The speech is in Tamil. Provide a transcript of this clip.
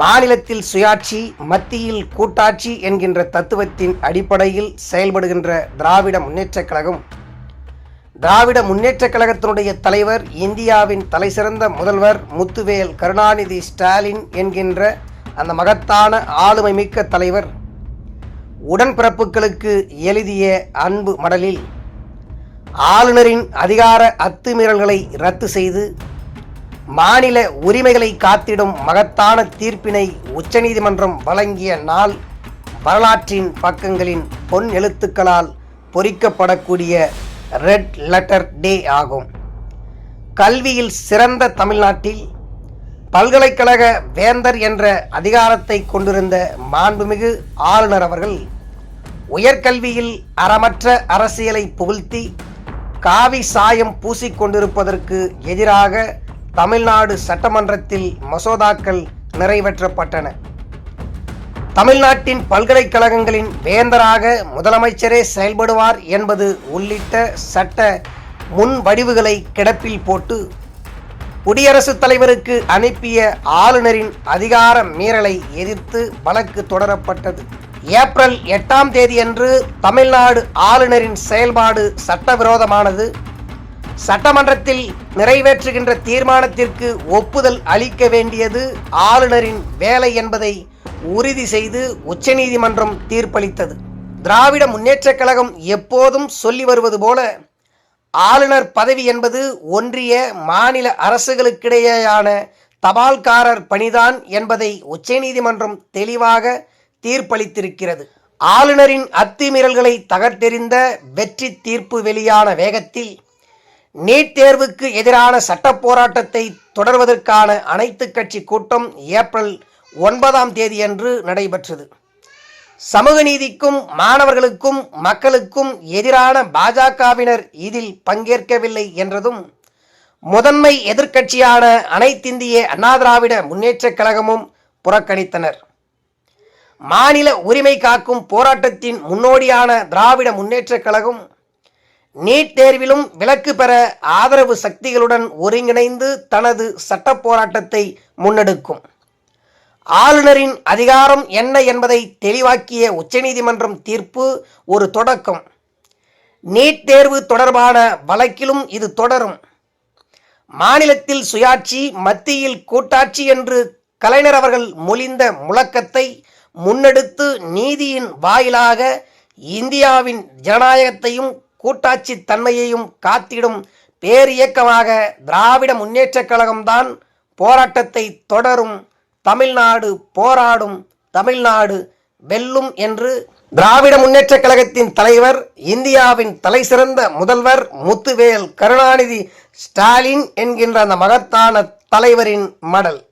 மாநிலத்தில் சுயாட்சி மத்தியில் கூட்டாட்சி என்கின்ற தத்துவத்தின் அடிப்படையில் செயல்படுகின்ற திராவிட முன்னேற்றக் கழகம். திராவிட முன்னேற்றக் கழகத்தினுடைய தலைவர் இந்தியாவின் தலைசிறந்த முதல்வர் முத்துவேல் கருணாநிதி ஸ்டாலின் என்கின்ற அந்த மகத்தான ஆளுமை மிக்க தலைவர். உடன்பிறப்புகளுக்கு எழுதிய அன்பு மடலில் ஆளுநரின் அதிகார அத்துமீறல்களை ரத்து செய்து மாநில உரிமைகளை காத்திடும் மகத்தான தீர்ப்பினை உச்சநீதிமன்றம் வழங்கிய நாள் வரலாற்றின் பக்கங்களின் பொன் எழுத்துக்களால் பொறிக்கப்படக்கூடிய ரெட் லெட்டர் டே ஆகும். கல்வியில் சிறந்த தமிழ்நாட்டில் பல்கலைக்கழக வேந்தர் என்ற அதிகாரத்தை கொண்டிருந்த மாண்புமிகு ஆளுநர் அவர்கள் உயர்கல்வியில் அறமற்ற அரசியலை புகழ்த்தி காவி சாயம் பூசிக்கொண்டிருப்பதற்கு எதிராக தமிழ்நாடு சட்டமன்றத்தில் மசோதாக்கள் நிறைவேற்றப்பட்டன. தமிழ்நாட்டின் பல்கலைக்கழகங்களின் வேந்தராக முதலமைச்சரே செயல்படுவார் என்பது உள்ளிட்ட சட்ட முன் வடிவுகளை கிடப்பில் போட்டு குடியரசுத் தலைவருக்கு அனுப்பிய ஆளுநரின் அதிகார மீறலை எதிர்த்து வழக்கு தொடரப்பட்டது. ஏப்ரல் எட்டாம் தேதியன்று தமிழ்நாடு ஆளுநரின் செயல்பாடு சட்டவிரோதமானது. சட்டமன்றத்தில் நிறைவேற்றுகின்ற தீர்மானத்திற்கு ஒப்புதல் அளிக்க வேண்டியது ஆளுநரின் வேலை என்பதை உறுதி செய்து உச்சநீதிமன்றம் தீர்ப்பளித்தது. திராவிட முன்னேற்றக் கழகம் எப்போதும் சொல்லி வருவது போல ஆளுநர் பதவி என்பது ஒன்றிய மாநில அரசுகளுக்கிடையேயான தபால்காரர் பணிதான் என்பதை உச்சநீதிமன்றம் தெளிவாக தீர்ப்பளித்திருக்கிறது. ஆளுநரின் அத்துமீறல்களை தகர்த்தெறிந்த வெற்றி தீர்ப்பு வெளியான வேகத்தில் நீட் தேர்வுக்கு எதிரான சட்ட போராட்டத்தை தொடர்வதற்கான அனைத்து கட்சி கூட்டம் ஏப்ரல் ஒன்பதாம் தேதியன்று நடைபெற்றது. சமூக நீதிக்கும் மாணவர்களுக்கும் மக்களுக்கும் எதிரான பாஜகவினர் இதில் பங்கேற்கவில்லை என்றதும் முதன்மை எதிர்க்கட்சியான அனைத்திந்திய அண்ணா திராவிட முன்னேற்றக் கழகமும் புறக்கணித்தனர். மாநில உரிமை காக்கும் போராட்டத்தின் முன்னோடியான திராவிட முன்னேற்றக் கழகம் நீட் தேர்விலும் விலக்கு பெற ஆதரவு சக்திகளுடன் ஒருங்கிணைந்து தனது சட்ட போராட்டத்தை முன்னெடுக்கும். ஆளுநரின் அதிகாரம் என்ன என்பதை தெளிவாக்கிய உச்சநீதிமன்றம் தீர்ப்பு ஒரு தொடக்கம். நீட் தேர்வு தொடர்பான வழக்கிலும் இது தொடரும். மாநிலத்தில் சுயாட்சி மத்தியில் கூட்டாட்சி என்று கலைஞர் அவர்கள் மொழிந்த முழக்கத்தை முன்னெடுத்து நீதியின் வாயிலாக இந்தியாவின் ஜனநாயகத்தையும் கூட்டாட்சி தன்மையையும் காத்திடும் பேரியக்கமாக திராவிட முன்னேற்றக் கழகம்தான் போராட்டத்தை தொடரும். தமிழ்நாடு போராடும். தமிழ்நாடு வெல்லும் என்று திராவிட முன்னேற்றக் கழகத்தின் தலைவர் இந்தியாவின் தலைசிறந்த முதல்வர் முத்துவேல் கருணாநிதி ஸ்டாலின் என்கின்ற அந்த மகத்தான தலைவரின் மடல்.